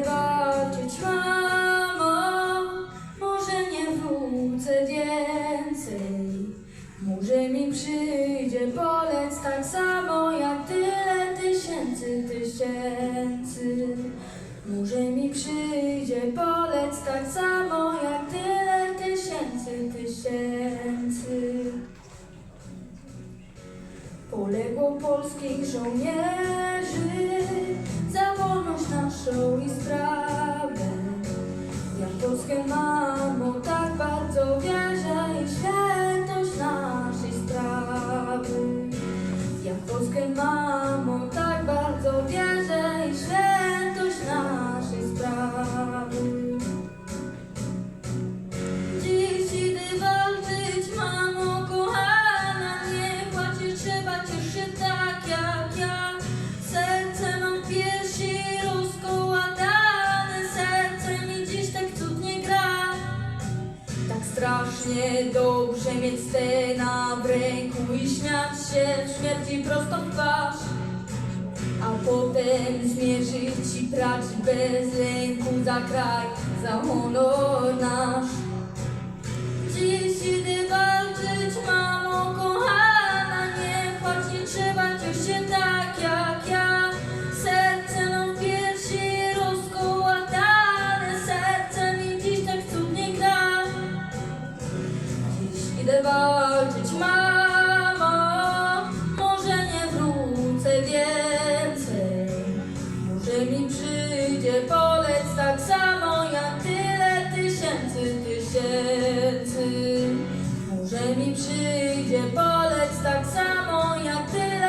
walczyć, mamo. Może nie wrócę więcej. Może mi przyjdzie bolec tak samo jak tyle tysięcy tysięcy. Może mi przyjdzie bolec tak samo jak tyle tysięcy tysięcy. Poległo polskich żołnierzy Polskę mamo tak bardzo wierzę i świętość naszej sprawy. Ja Polskę mamo tak bardzo strasznie dobrze mieć stena w ręku i śmiać się w śmierci prosto w twarz. A potem zmierzyć i prać bez lęku za kraj, za honor Idę walczyć, mama, może nie wrócę więcej. Może mi przyjdzie polec tak samo jak tyle tysięcy, tysięcy. Może mi przyjdzie polec tak samo jak tyle